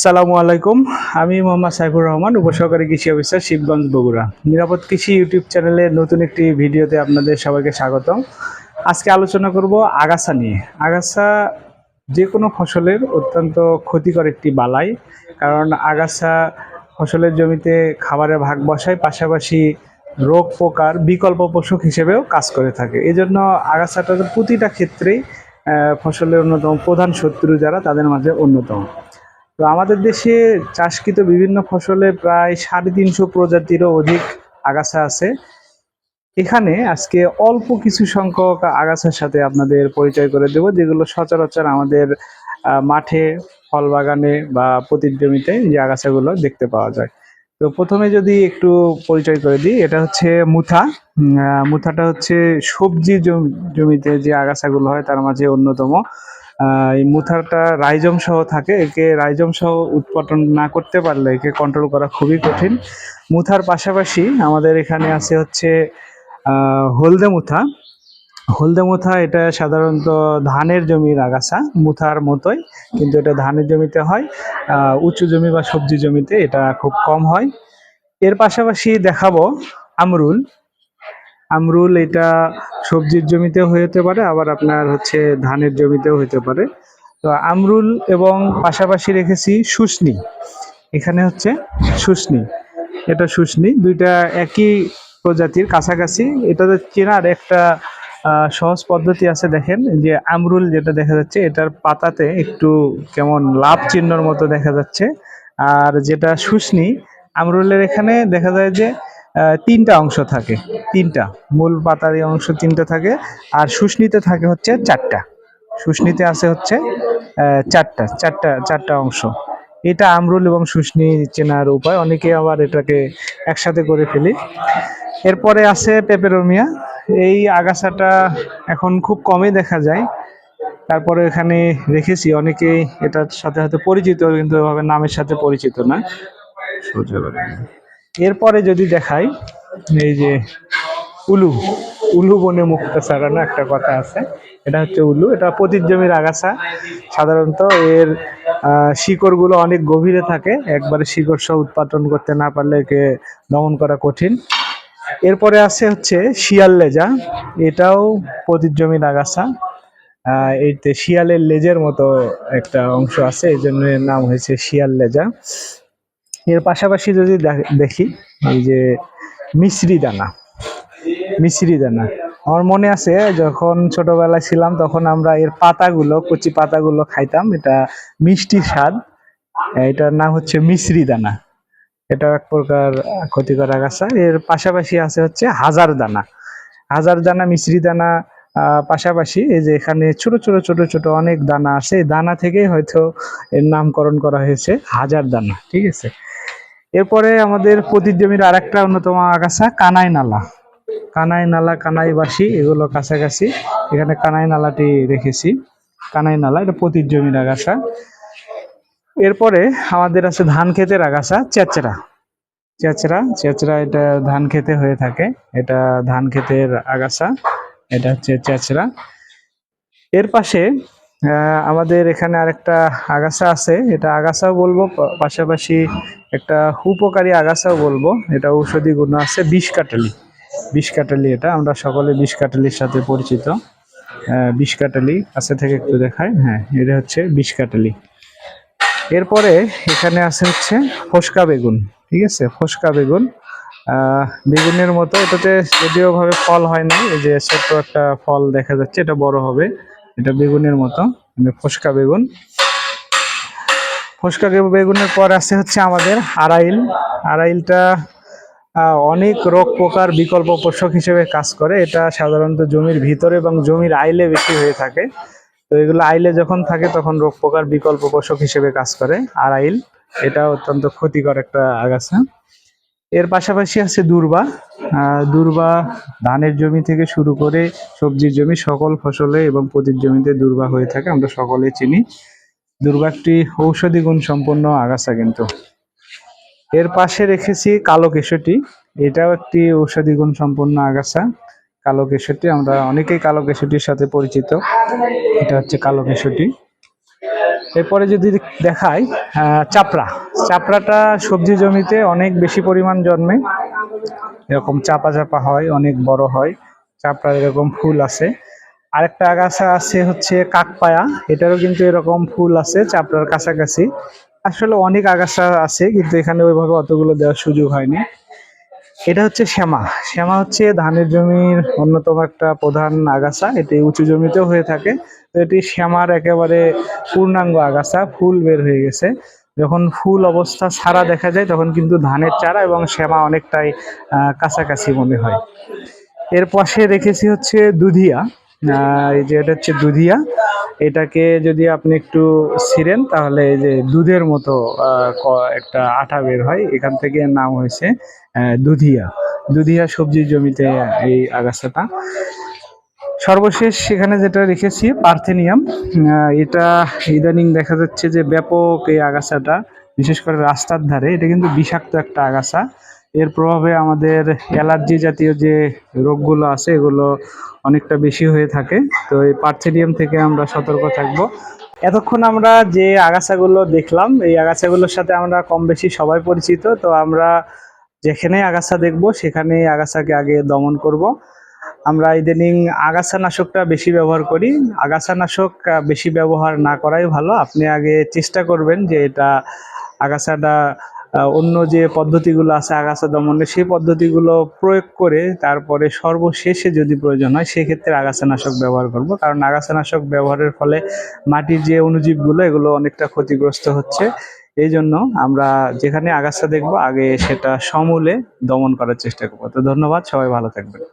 আসসালামু আলাইকুম। আমি মোহাম্মদ সাইফুর রহমান, উপসহকারী কৃষি অফিসার শিবগঞ্জ বগুড়া। নিরাপদ কৃষি ইউটিউব চ্যানেলে নতুন একটি ভিডিওতে আপনাদের সবাইকে স্বাগতম। আজকে আলোচনা করব আগাছা নিয়ে। আগাছা যে কোনো ফসলের অত্যন্ত ক্ষতিকর একটি বালাই, কারণ আগাছা ফসলের জমিতে খাবারের ভাগ বসায়, পাশাপাশি রোগ পোকার বিকল্প পোষক হিসেবেও কাজ করে থাকে। এই জন্য আগাছাটা প্রতিটা ক্ষেত্রেই ফসলের অন্যতম প্রধান শত্রু যারা, তাদের মাঝে অন্যতম। তো আমাদের দেশে চাষকৃত বিভিন্ন ফসলে প্রায় সাড়ে তিনশো প্রজাতিরও অধিক আগাছা আছে। এখানে আজকে অল্প কিছু সংখ্যক আগাছার সাথে আপনাদের পরিচয় করে দেব, যেগুলো সচরাচর আমাদের মাঠে ফল বাগানে বা পতির জমিতে যে আগাছাগুলো দেখতে পাওয়া যায়। তো প্রথমে যদি একটু পরিচয় করে দিই, এটা হচ্ছে মুথা। মুথাটা হচ্ছে সবজি জমিতে যে আগাছাগুলো হয়, তার মাঝে অন্যতম। এই মুথাটা রাইজম সহ থাকে। একে রাইজম সহ উৎপাদন না করতে পারলে একে কন্ট্রোল করা খুবই কঠিন। মুথার পাশাপাশি আমাদের এখানে আছে হচ্ছে হলদে মুথা। হলদে মুথা এটা সাধারণত ধানের জমির আগাছা, মুথার মতোই, কিন্তু এটা ধানের জমিতে হয়। উঁচু জমি বা সবজি জমিতে এটা খুব কম হয়। এর পাশাপাশি দেখাবো আমরুল। আমরুল এটা সবজির জমিতেও হতে পারে, আবার আপনার হচ্ছে ধানের জমিতেও হতে পারে। তো আমরুল এবং পাশাপাশি রেখেছি শুশনি। এখানে হচ্ছে শুশনি। এটা শুশনি, দুইটা একই প্রজাতির কাছাকাছি। এটাতে চেনার একটা সহজ পদ্ধতি আছে দেখেন, যে আমরুল যেটা দেখা যাচ্ছে, এটার পাতাতে একটু কেমন লাভ চিহ্নর মতো দেখা যাচ্ছে। আর যেটা শুশনি, আমরুলের এখানে দেখা যায় যে তিনটা অংশ থাকে, তিনটা। মূল পাতার অংশ তিনটা থাকে, আর শুশনিতে থাকে হচ্ছে চারটা। শুশনিতে আছে হচ্ছে চারটা চারটা চারটা অংশ। এটা আমরুল এবং শুশনি চেনার উপায়। অনেকে আবার এটাকে একসাথে করে ফেলি। এরপরে আছে পেপেরোমিয়া। এই আগাছাটা এখন খুব কমই দেখা যায়। তারপরে এখানে রেখেছি, অনেকেই এটার সাথে হয়তো পরিচিত, কিন্তু এভাবে নামের সাথে পরিচিত না। এরপরে যদি দেখাই, এই যে উলু উলু বনে মুক্ত ছাড়ানো একটা কথা আছে, এটা হচ্ছে উলু, এটা পতির জমির আগাছা। সাধারণত এর শিকড়গুলো অনেক গভীরে থাকে, একবারে শিকড় সহ উৎপাদন করতে না পারলে একে দমন করা কঠিন। এরপরে আছে হচ্ছে শিয়াল লেজা, এটাও পতির জমির আগাছা। এইতে শিয়ালের লেজের মতো একটা অংশ আছে এই জন্য নাম হয়েছে শিয়াল লেজা। এর পাশাপাশি যদি দেখি, এই যে মিশ্রি দানা মিশ্রি দানা। আমার মনে আছে, যখন ছোটবেলায় ছিলাম, তখন আমরা এর পাতাগুলো, কচি পাতাগুলো খাইতাম। এটা মিষ্টি স্বাদ। এটার নাম হচ্ছে মিশ্রি দানা। এটা এক প্রকার ক্ষতিকর আগাছা। এর পাশাপাশি আছে হচ্ছে হাজার দানা। হাজার দানা, মিশ্রি দানা পাশাপাশি এই যে এখানে ছোট ছোট ছোট ছোট অনেক দানা আছে। দানা থেকেই হয়তো এর নামকরণ করা হয়েছে হাজার দানা। ঠিক আছে? এরপরে আমাদের পতির জমির আরেকটা অন্যতম আগাছা, কানাই নালা। কানাই নালা কানাই বাসি এগুলো কাছাকাছি। এখানে কানাই নালাটি রেখেছি কানাই নালা, এটা পতির জমির আগাছা। এরপরে আমাদের আছে ধান ক্ষেতের আগাছা চেচরা চেচরা চেচরা এটা ধান খেতে হয়ে থাকে। এটা ধান ক্ষেতের আগাছা, এটা হচ্ছে চেচরা এর পাশে আমাদের এখানে আরেকটা আগাছা আছে। এটা আগাছাও বলব পাশাপাশি একটা উপকারী আগাছাও বলব। এটা ঔষধি গুণ আছে, বিষ কাটালি। বিষ কাটালি এটা, আমরা সকলে বিষ কাটালির সাথে পরিচিত। বিষ কাটালি কাছে থেকে একটু দেখায় হ্যাঁ এটা হচ্ছে বিষ কাটালি। এরপরে এখানে আছে হচ্ছে ফসকা বেগুন, ঠিক আছে? ফসকা বেগুন। বেগুনের মতো, এটাতে যদিও ভাবে ফল হয় না এই যে ছোট্ট একটা ফল দেখা যাচ্ছে, এটা বড় হবে। এটা বেগুনের মতো মানে ফসকা বেগুন। ফসকা বেগুনের পর আছে হচ্ছে আমাদের আড়াইল। আড়াইলটা অনেক রোগ পোকার বিকল্প পোষক হিসেবে কাজ করে। এটা সাধারণত জমির ভিতরে এবং জমির আইলে বেশি হয়ে থাকে। তো এগুলো আইলে যখন থাকে তখন রোগ পোকার বিকল্প পোষক হিসেবে কাজ করে আড়াইল। এটা অত্যন্ত ক্ষতিকর একটা আগাছা। এর পাশাপাশি আছে দুর্বা। দুর্বা ধানের জমি থেকে শুরু করে সবজির জমি, সকল ফসলে এবং প্রতির জমিতে দুর্বা হয়ে থাকে, আমরা সকলে চিনি। দুর্বা একটি ঔষধি গুণ সম্পন্ন আগাছা কিন্তু। এর পাশে রেখেছি কালো কেশটি এটাও একটি ঔষধি গুণ সম্পন্ন আগাছা। কালো কেশটি আমরা অনেকেই কালো কেশটির সাথে পরিচিত। এটা হচ্ছে কালো কেশটি এরপরে যদি দেখাই চাপড়া। চাপড়াটা সবজি জমিতে অনেক বেশি পরিমাণ জন্মে। এরকম চাপা চাপা হয়, অনেক বড় হয়। চাপড়ার এরকম ফুল আছে। আরেকটা আগাছা আছে হচ্ছে কাকপায়া। এটারও কিন্তু এরকম ফুল আছে চাপড়ার কাছাকাছি। আসলে অনেক আগাছা আছে, কিন্তু এখানে ওইভাবে অতগুলো দেওয়ার সুযোগ হয়নি। এটা হচ্ছে শ্যামা। শ্যামা হচ্ছে ধানের জমির অন্যতম একটা প্রধান আগাছা। এটি উঁচু জমিতেও হয়ে থাকে। তো এটি শ্যামার একেবারে পূর্ণাঙ্গ আগাছা, ফুল বের হয়ে গেছে। যখন ফুল অবস্থা সারা দেখা যায়, তখন কিন্তু ধানের চারা এবং শ্যামা অনেকটাই কাছাকাছি মনে হয়। এর পাশে রেখেছি হচ্ছে দুধিয়া। আহ, এই যে এটা হচ্ছে দুধিয়া। এটাকে যদি আপনি একটু ছিঁড়েন তাহলে এই যে দুধের মতো একটা আঠা বের হয়। এখান থেকে নাম হয়েছে দুধিয়া। দুধিয়া সবজির জমিতে এই আগাছাটা। সর্বশেষ সেখানে যেটা রেখেছি পার্থেনিয়াম। এটা ইদানিং দেখা যাচ্ছে যে ব্যাপক এই আগাছাটা বিশেষ করে রাস্তার ধারে এটা কিন্তু বিষাক্ত একটা আগাছা। এর প্রভাবে আমাদের অ্যালার্জি জাতীয় যে রোগগুলো আছে, এগুলো অনেকটা বেশি হয়ে থাকে। তো এই পার্থেনিয়াম থেকে আমরা সতর্ক থাকব। এতক্ষণ আমরা যে আগাছাগুলো দেখলাম, এই আগাছাগুলোর সাথে আমরা কম বেশি সবাই পরিচিত। তো আমরা যেখানে আগাছা দেখব সেখানে আগাছাকে আগে দমন করব। আমরা ইদানিং আগাছা নাশকটা বেশি ব্যবহার করি। আগাছা নাশক বেশি ব্যবহার না করাই ভালো। আপনি আগে চেষ্টা করবেন যে এটা আগাছাটা অন্য যে পদ্ধতিগুলো আছে আগাছা দমনে, সেই পদ্ধতিগুলো প্রয়োগ করে তারপরে সর্বশেষে যদি প্রয়োজন হয়, সেক্ষেত্রে আগাছানাশক ব্যবহার করব। কারণ আগাছানাশক ব্যবহারের ফলে মাটির যে অনুজীবগুলো, এগুলো অনেকটা ক্ষতিগ্রস্ত হচ্ছে। এই জন্য আমরা যেখানে আগাছা দেখব, আগে সেটা সমূলে দমন করার চেষ্টা করব। তো ধন্যবাদ, সবাই ভালো থাকবেন।